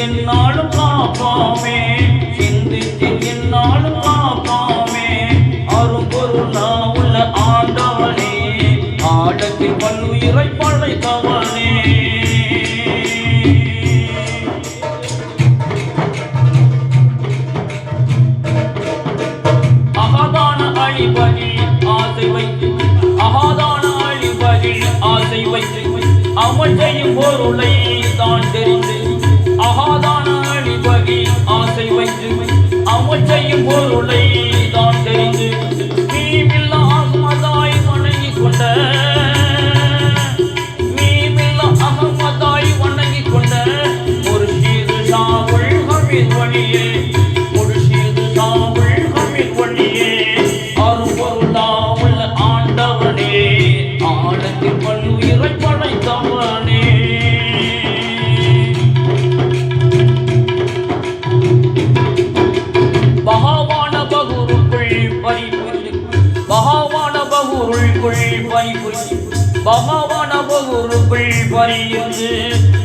என்னாலும் காப்பாமே சிந்தித்து என்னாலும் காப்பாமே அரும்பொருள் நான் உள்ள ஆண்டவனே ஆடத்தில் பல்லுயிரை படைத்தான் அமல் பகுருக்குள் பறிபுரி பகவான பகுருக்குள் பறிபுரி பகவான பகுருக்குள் பறியிருந்து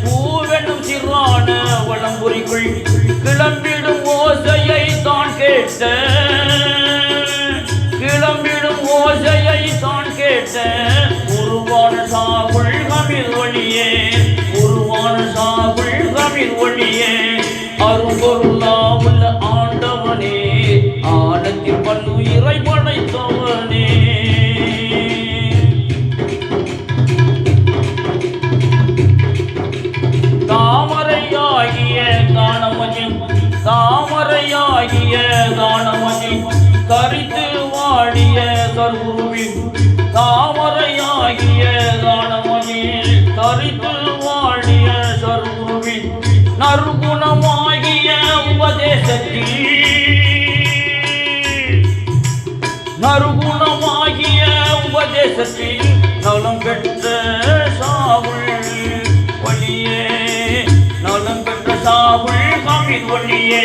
பூவெனும் சிறான வளம்புரிக்குள் கிளம்பிடும் ஓசையை தான் கேட்ட. கிளம்பிடும் ஓசையை தான் கேட்ட. உருவான சாகுள் கமிழ் ஒளியே உருவான சாகுள் கமிழ் ஒளியே நலம் பெற்ற ஒளியே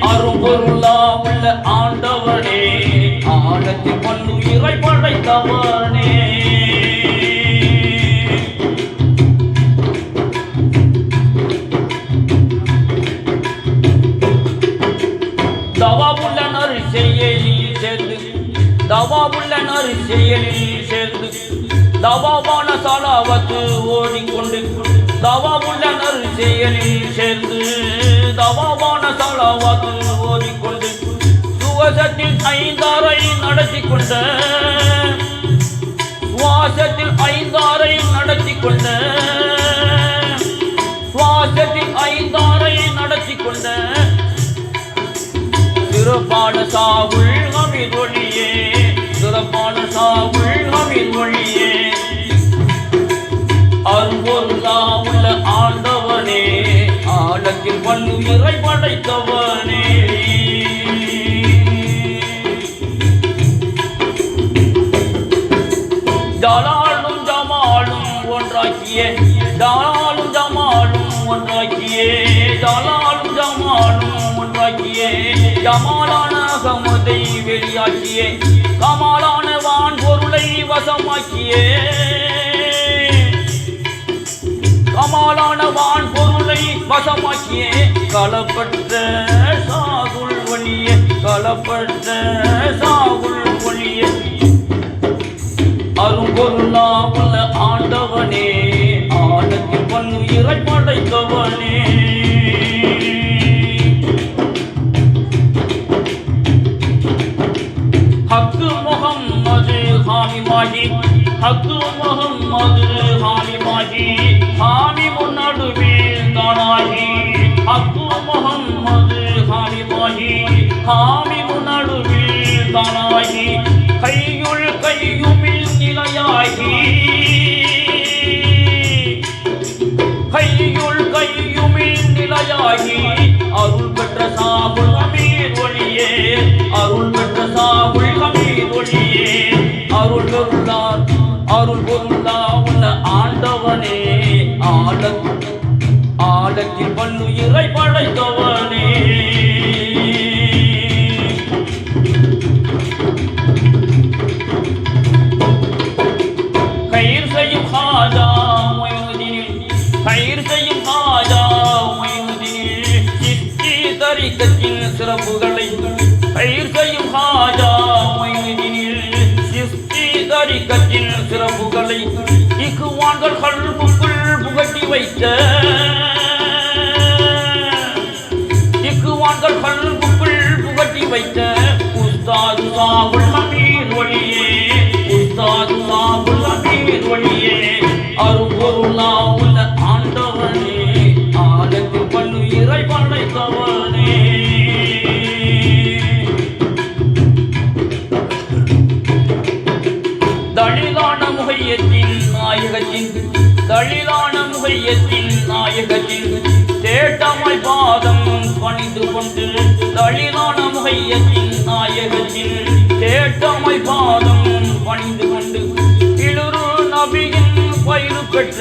அருபொருளா உள்ள ஆண்டவனே ஆழத்தில் பல்லுயிரை படைத்தவனே. தவாபுள்ள நரிசெயலில் சேர்ந்து தவாபுள்ள நரிசெயலில் சேர்ந்து தவாபான சலாவத்து ஓடிக்கொண்டு தவாபுள்ள நரிசெயலில் சேர்ந்து தவாபான சலாவத்து ஓடிக்கொண்டு சுவசத்தில் ஐந்தாரை நடத்தி கொண்ட சுவாசத்தில் ஐந்தாரை நடத்தி கொண்ட சுவாசத்தில் ஐந்தாரை நடத்தி கொண்ட சிறப்பான சாவுள் அமீர் ஒளியே சிறப்பான சாவுள் அமீர் ஆழத்தில் பல்லுயிரை படைத்தவனே. ஜலாலும் ஜமாலும் ஒன்றாக்கிய ஜலாலும் ஜமாலும் ஒன்றாக்கியே ஜலாலும் ஜமாலும் ஒன்றாக்கியே ஜமாலான அகமதை வெளியாக்கியே கமாலான வான் பொருளை வசமாக்கியே. கமாலான வான் பொருள் வசமாக்கியே. களப்பற்ற சாகுல் ஒளியே களப்பற்ற சாகுல் ஒளியே. அரும்பொருளா உள்ள ஆண்டவனே ஆழத்தில் இறை படைத்தவன் 爱。தரிக்கத்தின் முகையத்தின் நாயகத்தின் தழிலான முகையத்தின் நாயகத்தின் தேட்டமாய் பாதம் பணிந்து கொண்டு தழிலான முகையத்தின் நாயகத்தின் தேட்டமாய் பாதம் பணிந்து கொண்டு இழுரு நபியின் பயிறு பெற்ற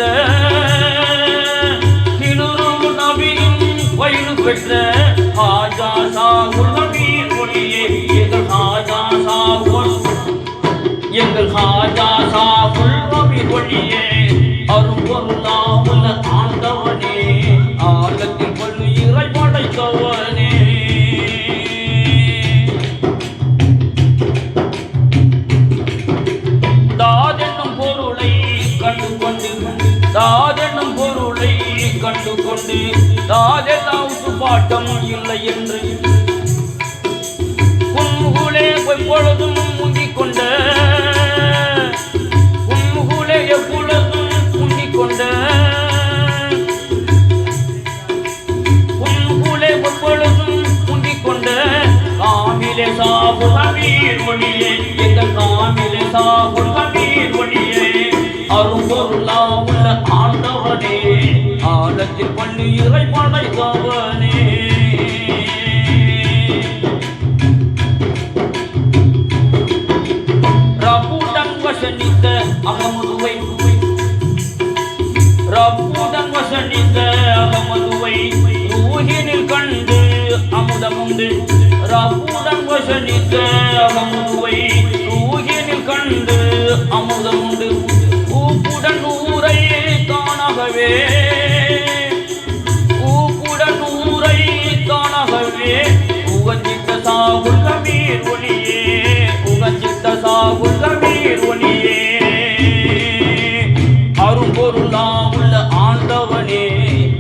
இழுரு நபியின் பயிறு பெற்ற ஆஜா சாகுல் நபீர் ஒளியே எங்கள் ஆஜா சாகுல் எங்கள் ஆஜா சா ஒழியே ஊகினில் அமுதம் உண்டு ஊப்புடன் ஊரை காணகவே. ஊப்புடன் ஊரை காணகவே. உகஞ்சித்த சாகுள்ள மீர் ஒளியே. உகஞ்சித்த சாகுள்ள மீர் ஒளியே. அரும்பொருளா உள்ள ஆண்டவனே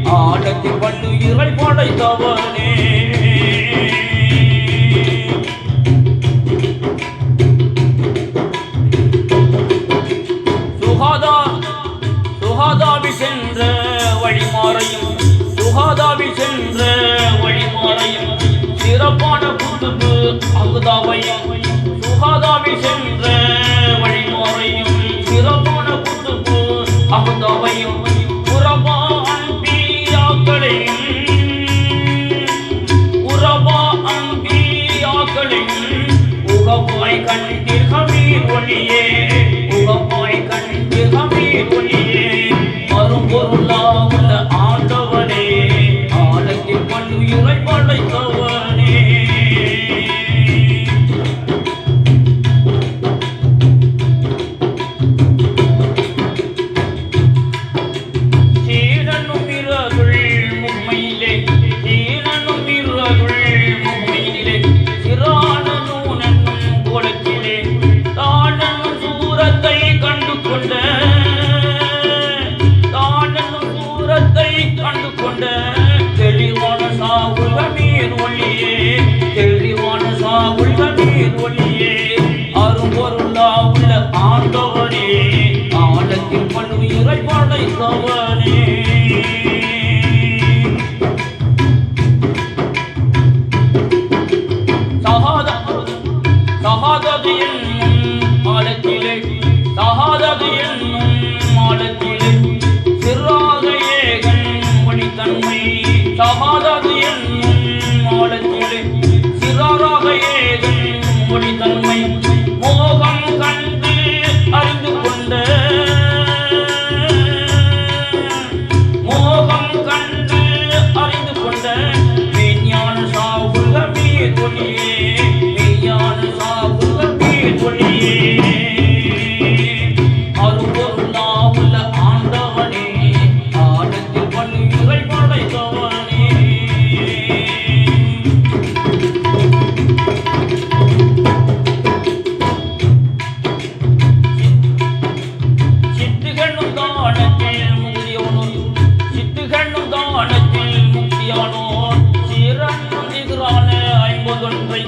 ஆடத்தில் பண்ணு இறை படைத்தவனே சுகாதாவி சென்ற வழிமாறையும் சுகாதாவி சென்ற வழிமாறையும் சிறப்பான குத்துபு அகுதாவையும் சுகாதாவி சென்ற வழிமாறையும் சிறப்பான குத்துபு அகுதாவையும் புறமா அன்பியாக்களையும் உறவா அம்பியாக்களையும் உகவாய் கண்டீர் ஒளியே படைத்தவனே சகாத கண்ணுதானத்தில் முக்தியானோர் சிறந்திகிறானே ஐம்பதொன்றை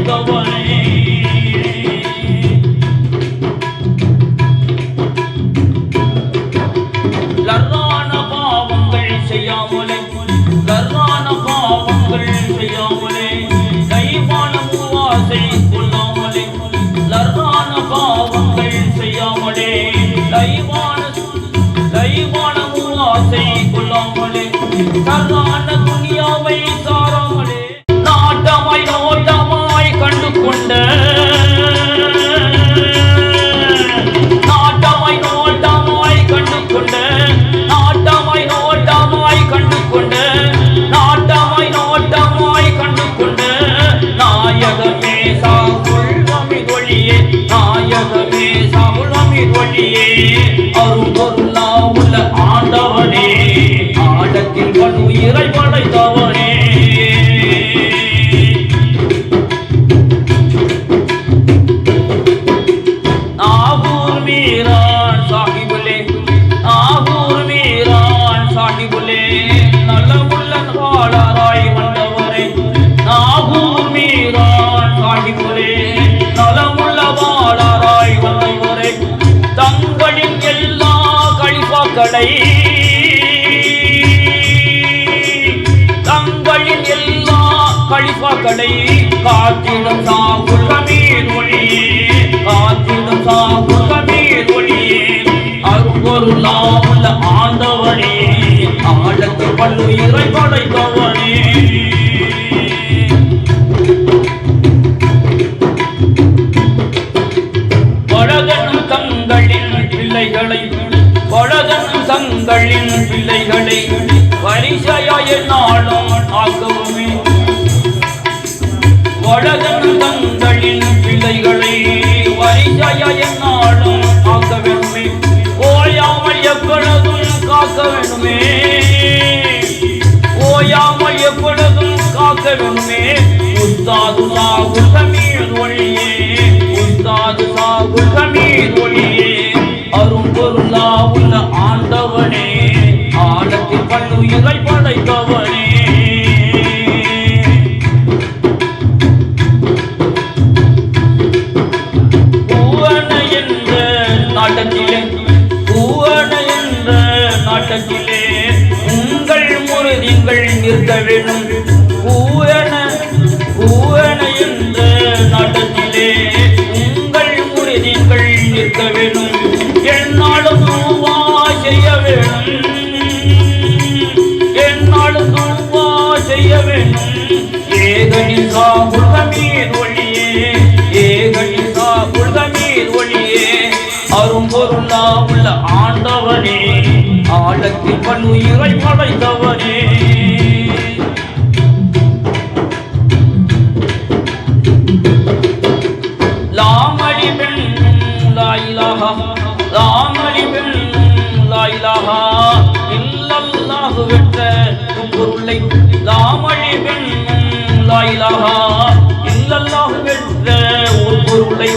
don't இல்லை தங்களின் எல்லா கழிப்பாக்களை காத்திடும் சாகுள்ள நீர்மொழி காத்திடும் சாகுள்ள நீர்மொழி அருள் ஆண்டவனே ஆழத்து பல்லுயிரை படைத்த இவன் உயிரை படைத்தவனே லாமடி பெண் லாயிலாக லாமடி பெண் லாயிலாக. இல்லல்லாஹ் வெட்ட கும்பொருளை லாமடி பெண் லாயிலாக. இல்லல்லாஹ் வெட்ட ஒரு பொருளை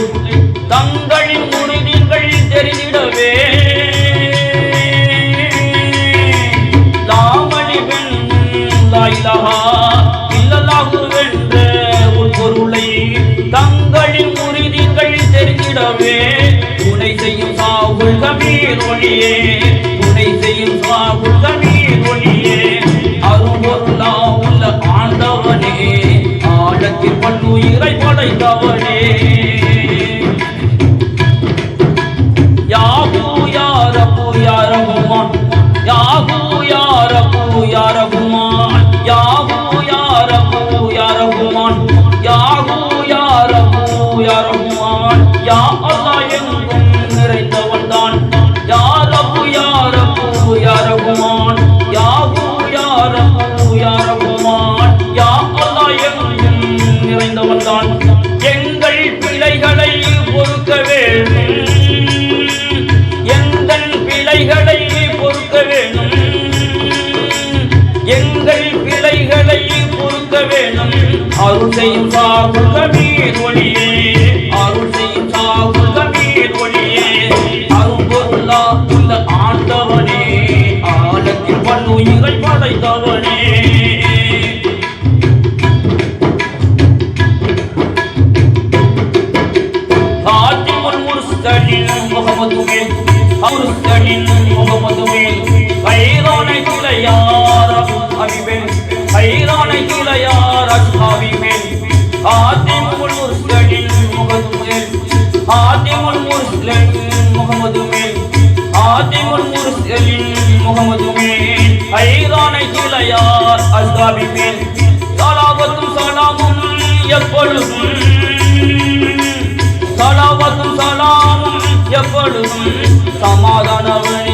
ஒளியே துணை செய்யும் உள்ள நீர் ஒளியே. அரும்பொருளா உள்ள ஆண்டவனே ஆழத்தில் பண்ணுயிரை படைத்தவனே அருள் செய்யும் சார் ஒளியே. அல்லாஹ்வாவின் மேல் சலாவத்தும் சலாமும் எப்பொழுதும். சலாவத்தும் சலாமும் எப்பொழுதும். சமாதானவன்